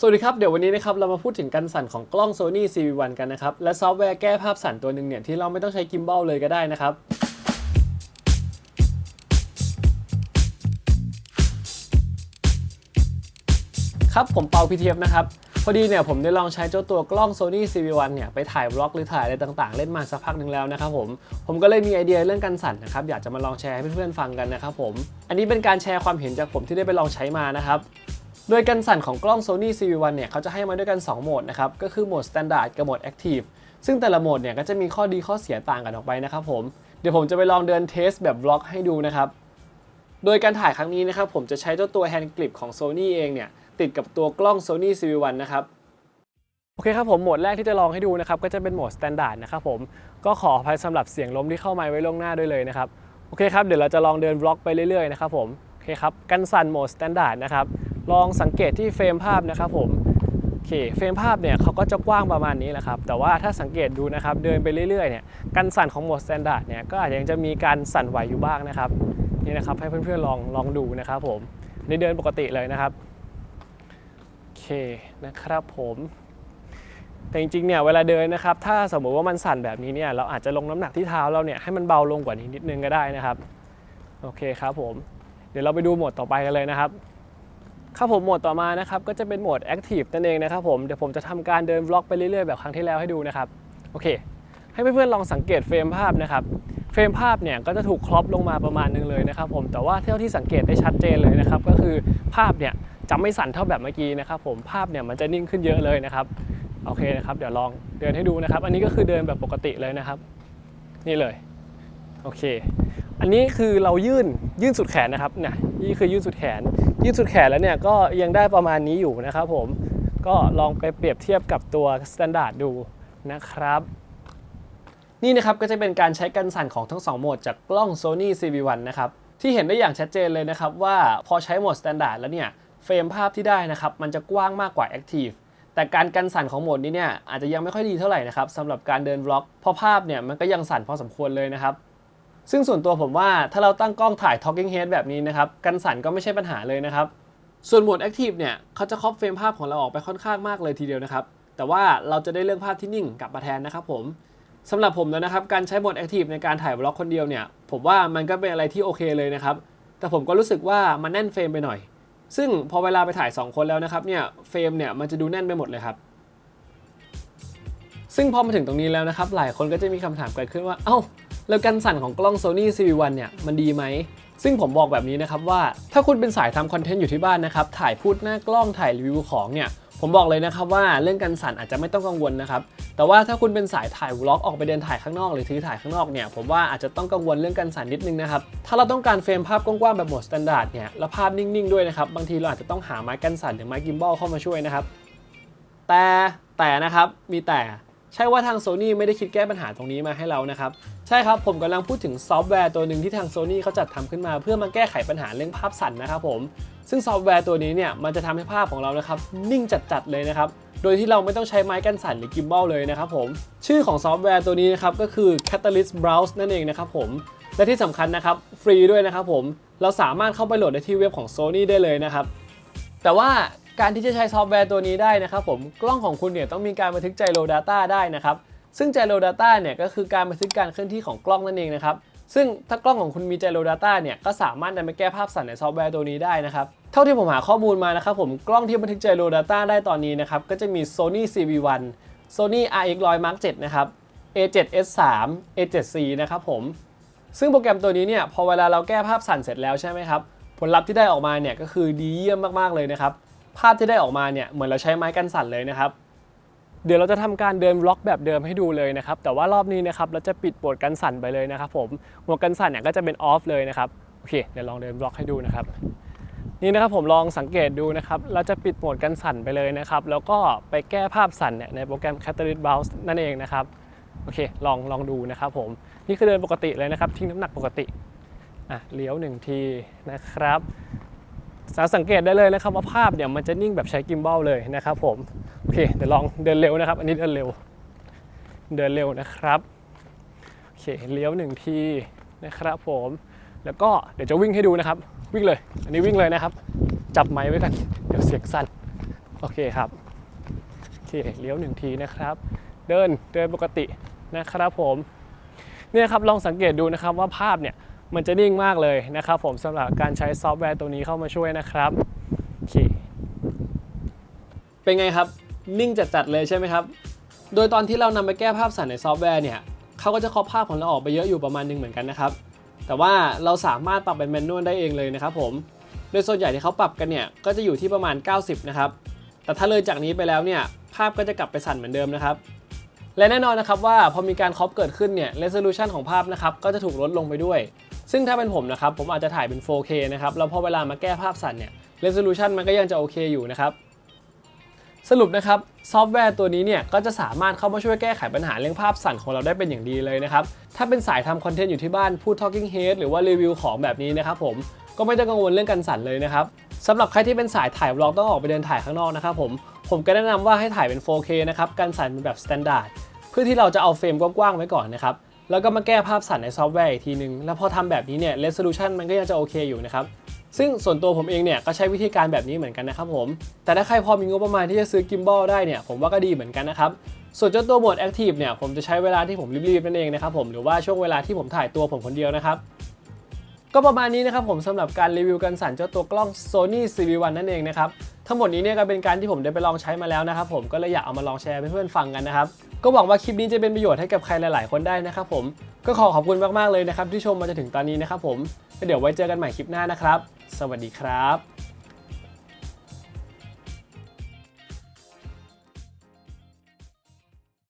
สวัสดีครับ เดี๋ยววันนี้นะครับเรามาพูดถึงการสั่นของกล้อง Sony CV1 กันนะครับ และซอฟต์แวร์แก้ภาพสั่นตัวหนึ่งเนี่ย ที่เราไม่ต้องใช้กิมบ a ลเลยก็ได้นะครับครับผมเปา PTF นะครับ พอดีเนี่ยผมได้ลองใช้เจ้าตัวกล้อง Sony CV1 เนี่ยไปถ่ายบล็อกหรือถ่ายอะไรต่างๆ เล่นมาสักพักหนึ่งแล้วนะครับผม ผมก็เลยมีไอเดียเรื่องการสั่นนะครับ อยากจะมาลองแชร์ให้เพื่อนๆฟังกันนะครับผม อันนี้เป็นการแชร์ความเห็นจากผมที่ได้ไปลองใช้มานะครับ โดยการสั่นของกล้อง Sony CV1 เนี่ยเขาจะให้มาด้วยกัน 2 โหมดนะครับ ก็คือโหมด Standard กับโหมด Active ซึ่งแต่ละโหมดเนี่ยก็จะมีข้อดีข้อเสียต่างกันออกไปนะครับผม เดี๋ยวผมจะไปลองเดินเทสแบบ vlog ให้ดูนะครับ โดยการถ่ายครั้งนี้นะครับผมจะใช้เจ้าตัว hand grip ของ Sony เองเนี่ยติดกับตัวกล้อง Sony CV1 นะครับโอเคครับผมโหมดแรกที่จะลองให้ดูนะครับก็จะเป็นโหมด Standard นะครับผมก็ขออภัยสำหรับเสียงล้มที่เข้ามาไว้ล่วงหน้าด้วยเลยนะครับโอเคครับเดี๋ยวเราจะลองเดิน vlog ไปเรื่อยๆนะครับผมโอเคครับกันสั่นโหมด Standard นะครับ ลองสังเกตที่เฟรมภาพนะครับผมโอเคเฟรมภาพเนี่ยเขาก็จะกว้างประมาณนี้แหละครับ แต่ว่าถ้าสังเกตดูนะครับเดินไปเรื่อยๆเนี่ยกันสั่นของโหมด Standard เนี่ยก็อาจจะยังจะมีการสั่นไหวอยู่บ้างนะครับนี่นะครับให้เพื่อนๆลองลองดูนะครับผมในเดินปกติเลยนะครับโอเคนะครับผมแต่จริงๆ เนี่ยเวลาเดินนะครับ ถ้าสมมุติว่ามันสั่นแบบนี้เนี่ยเราอาจจะลงน้ำหนักที่เท้าเราเนี่ยให้มันเบาลงกว่านี้นิดนึงก็ได้นะครับ โอเคครับผม เดี๋ยวเราไปดูโหมดต่อไปกันเลยนะครับ ครับผมโหมดต่อมานะครับก็จะเป็นโหมด Active นั่นเองนะครับผมเดี๋ยวผมจะทำการเดินวล็อกไปเรื่อยๆแบบครั้งที่แล้วให้ดูนะครับโอเค ให้เพื่อนๆลองสังเกตเฟรมภาพนะครับเฟรมภาพเนี่ยก็จะถูกครอปลงมาประมาณนึงเลยนะครับผมแต่ว่าเท่าที่สังเกตได้ชัดเจนเลยนะครับก็คือภาพเนี่ยจะไม่สั่นเท่าแบบเมื่อกี้นะครับผมภาพเนี่ยมันจะนิ่งขึ้นเยอะเลยนะครับโอเคนะครับเดี๋ยวลองเดินให้ดูนะครับ อันนี้ก็คือเดินแบบปกติเลยนะครับ นี่เลยโอเค อันนี้คือเรายื่นยื่นสุดแขนนะครับเนี่ยนี่คือยื่นสุดแขน ยื่นสุดแขนแล้วเนี่ยก็ยังได้ประมาณนี้อยู่นะครับผมก็ลองไปเปรียบเทียบกับตัวสแตนดาร์ดดูนะครับนี่นะครับก็จะเป็นการใช้กันสั่นของทั้ง 2 โหมดจากกล้อง Sony CV1 นะครับที่เห็นได้อย่างชัดเจนเลยนะครับว่าพอใช้โหมด Standard แล้วเนี่ยเฟรมภาพที่ได้นะครับมันจะกว้างมากกว่า Active แต่การกันสั่นของโหมดนี้เนี่ยอาจจะยังไม่ค่อยดีเท่าไหร่นะครับสำหรับการเดินวล็อกเพราะภาพเนี่ยมันก็ยังสั่นพอสมควรเลยนะครับ ซึ่งส่วนตัวผมว่าถ้าเราตั้งกล้องถ่าย Talking Head แบบนี้นะครับกันสั่นก็ไม่ใช่ปัญหาเลยนะครับ ส่วนโหมด Active เนี่ยเขาจะครอบเฟรมภาพของเราออกไปค่อนข้างมากเลยทีเดียวนะครับ แต่ว่าเราจะได้เรื่องภาพที่นิ่งกลับมาแทนนะครับผมสำหรับผมแล้วนะครับการใช้โหมด Active ในการถ่ายบล็อกคนเดียวเนี่ยผมว่ามันก็เป็นอะไรที่โอเคเลยนะครับแต่ผมก็รู้สึกว่ามันแน่นเฟรมไปหน่อย ซึ่งพอเวลาไปถ่าย 2 คนแล้วนะครับเนี่ยเฟรมเนี่ยมันจะดูแน่นไปหมดเลยครับซึ่งพอมาถึงตรงนี้แล้วนะครับหลายคนก็จะมีคำถามเกิดขึ้นว่าเอ้า แล้วกันสั่นของกล้อง Sony CV1 เนี่ยมันดีไหมซึ่งผมบอกแบบนี้นะครับว่าถ้าคุณเป็นสายทำคอนเทนต์อยู่ที่บ้านนะครับถ่ายพูดหน้ากล้องถ่ายรีวิวของเนี่ยผมบอกเลยนะครับว่าเรื่องการสั่นอาจจะไม่ต้องกังวลนะครับแต่ว่าถ้าคุณเป็นสายถ่ายวล็อกออกไปเดินถ่ายข้างนอกหรือถือถ่ายข้างนอกเนี่ยผมว่าอาจจะต้องกังวลเรื่องการสั่นนิดนึงนะครับถ้าเราต้องการเฟรมภาพกว้างๆแบบโหมดสแตนดาร์ดเนี่ยแล้วภาพนิ่งๆด้วยนะครับบางทีเราอาจจะต้องหาไม้กันสั่นหรือไม้กิมบอลเข้ามาช่วยนะครับแต่แต่นะครับมีแต่ ใช่ว่าทาง Sony ไม่ได้คิดแก้ปัญหาตรงนี้มาให้เรานะครับ ใช่ครับผมกำลังพูดถึงซอฟต์แวร์ตัวหนึ่งที่ทาง Sony เขาจัดทำขึ้นมา เพื่อมาแก้ไขปัญหาเรื่องภาพสั่นนะครับผมซึ่งซอฟต์แวร์ตัวนี้เนี่ยมันจะทำให้ภาพของเรานะครับนิ่งจัดๆเลยนะครับโดยที่เราไม่ต้องใช้ไม้กันสั่นหรือกิมบอลเลยนะครับผมชื่อของซอฟต์แวร์ตัวนี้นะครับก็คือ Catalyst Browse นั่นเองนะครับผมและที่สำคัญนะครับฟรีด้วยนะครับผมเราสามารถเข้าไปโหลดได้ที่เว็บของ Sony ได้เลยนะครับแต่ว่า การที่จะใช้ซอฟต์แวร์ตัวนี้ได้นะครับผมกล้องของคุณเนี่ยต้องมีการบันทึก Gyro Data ได้นะครับซึ่ง Gyro Data เนี่ยก็คือการบันทึกการเคลื่อนที่ของกล้องนั่นเองนะครับซึ่งถ้ากล้องของคุณมี Gyro Data เนี่ยก็สามารถนำไปแก้ภาพสั่นในซอฟต์แวร์ตัวนี้ได้นะครับเท่าที่ผมหาข้อมูลมานะครับผมกล้องที่บันทึก Gyro Data ได้ตอนนี้นะครับก็จะมี Sony CV1 Sony RX100 Mark 7นะครับ A7S3 A7C นะครับผมซึ่งโปรแกรมตัวนี้เนี่ยพอเวลาเราแก้ภาพสั่นเสร็จแล้วใช่ไหมครับผลลัพธ์ที่ได้ออกมาเนี่ยก็คือดีเยี่ยมมากๆเลยนะครับ ภาพที่ได้ออกมาเนี่ยเหมือนเราใช้ไม้กันสั่นเลยนะครับ เดี๋ยวเราจะทำการเดินบล็อกแบบเดิมให้ดูเลยนะครับ แต่ว่ารอบนี้นะครับเราจะปิดโหมดกันสั่นไปเลยนะครับ ผมโหมดกันสั่นเนี่ยก็จะเป็นออฟเลยนะครับโอเคเดี๋ยวลองเดินบล็อกให้ดูนะครับนี่นะครับผมลองสังเกตดูนะครับ เราจะปิดโหมดกันสั่นไปเลยนะครับ แล้วก็ไปแก้ภาพสั่นเนี่ยในโปรแกรม Catalyst Browse นั่นเองนะครับ โอเค ลองลองดูนะครับผม นี่คือเดินปกติเลยนะครับ ทิ้งน้ำหนักปกติ อะ เลี้ยวหนึ่งทีนะครับ สาสังเกตได้เลยนะครับว่าภาพเนี่ยมันจะนิ่งแบบใช้กิมบอลเลยนะครับผมโอเคเดี๋ยวลองเดินเร็วนะครับ อันนี้เดินเร็ว เดินเร็วนะครับโอเคเลี้ยวหนึ่งทีนะครับผม แล้วก็เดี๋ยวจะวิ่งให้ดูนะครับ วิ่งเลย อันนี้วิ่งเลยนะครับ จับไม้ไว้กันเดี๋ยวเสียงสั่นโอโอเคครับโอเคเลี้ยวหนึ่งทีนะครับ เดินเดินปกตินะครับผมเนี่ยครับลองสังเกตดูนะครับว่าภาพเนี่ย มันจะนิ่งมากเลยนะครับผมสำหรับการใช้ซอฟต์แวร์ตัวนี้เข้ามาช่วยนะครับโอเคเป็นไงครับนิ่งจัดๆเลยใช่ไหมครับ โดยตอนที่เรานำไปแก้ภาพสั่นในซอฟต์แวร์เนี่ยเขาก็จะครอบภาพของเราออกไปเยอะอยู่ประมาณหนึงเหมือนกันนะครับ แต่ว่าเราสามารถปรับเป็นแมนนวลได้เองเลยนะครับผมโดยส่วนใหญ่ที่เขาปรับกันเนี่ยก็จะอยู่ที่ประมาณ 90 นะครับ แต่ถ้าเลยจากนี้ไปแล้วเนี่ยภาพก็จะกลับไปสั่นเหมือนเดิมนะครับ และแน่นอนนะครับว่าพอมีการครอปเกิดขึ้นเนี่ย resolution ของภาพนะครับก็จะถูกลดลงไปด้วย ซึ่งถ้าเป็นผมนะครับผมอาจจะถ่ายเป็น 4K นะครับแล้วพอเวลามาแก้ภาพสั่นเนี่ย resolution มันก็ยังจะโอเคอยู่นะครับสรุปนะครับซอฟต์แวร์ตัวนี้เนี่ยก็จะสามารถเข้ามาช่วยแก้ไขปัญหาเรื่องภาพสั่นของเราได้เป็นอย่างดีเลยนะครับ ถ้าเป็นสายทำคอนเทนต์อยู่ที่บ้านพูด talking head หรือว่ารีวิวของแบบนี้นะครับผมก็ไม่ต้องกังวลเรื่องการสั่นเลยนะครับสำหรับใครที่เป็นสายถ่ายบล็อกต้องออกไปเดินถ่ายข้างนอกนะครับผมผมก็แนะนำว่าให้ถ่ายเป็น 4K นะครับการสั่นเป็นแบบ standard เพื่อที่เราจะเอาเฟรมกว้างๆไว้ก่อนนะครับ แล้วก็มาแก้ภาพสั่นในซอฟต์แวร์อีกทีนึง แล้วพอทำแบบนี้เนี่ย resolution มันก็ยังจะโอเคอยู่นะครับ ซึ่งส่วนตัวผมเองเนี่ยก็ใช้วิธีการแบบนี้เหมือนกันนะครับผม แต่ถ้าใครพอมีงบประมาณที่จะซื้อกิมบอลได้เนี่ยผมว่าก็ดีเหมือนกันนะครับ ส่วนเจ้าตัวโหมด Active เนี่ยผมจะใช้เวลาที่ผมรีบๆนั่นเองนะครับผม หรือว่าช่วงเวลาที่ผมถ่ายตัวผมคนเดียวนะครับก็ประมาณนี้นะครับผมสำหรับการรีวิวการสั่นเจ้าตัวกล้อง Sony CV1 นั่นเองนะครับ ทั้งหมดนี้เนี่ยก็เป็นการที่ผมได้ไปลองใช้มาแล้วนะครับผมก็เลยอยากเอามาลองแชร์ให้เพื่อนๆฟังกันนะครับก็หวังว่าคลิปนี้จะเป็นประโยชน์ให้กับใครหลาย ๆ คนได้นะครับผมก็ขอขอบคุณมากๆเลยนะครับที่ชมมาจนถึงตอนนี้นะครับผมแล้วเดี๋ยวไว้เจอกันใหม่คลิปหน้านะครับ สวัสดีครับ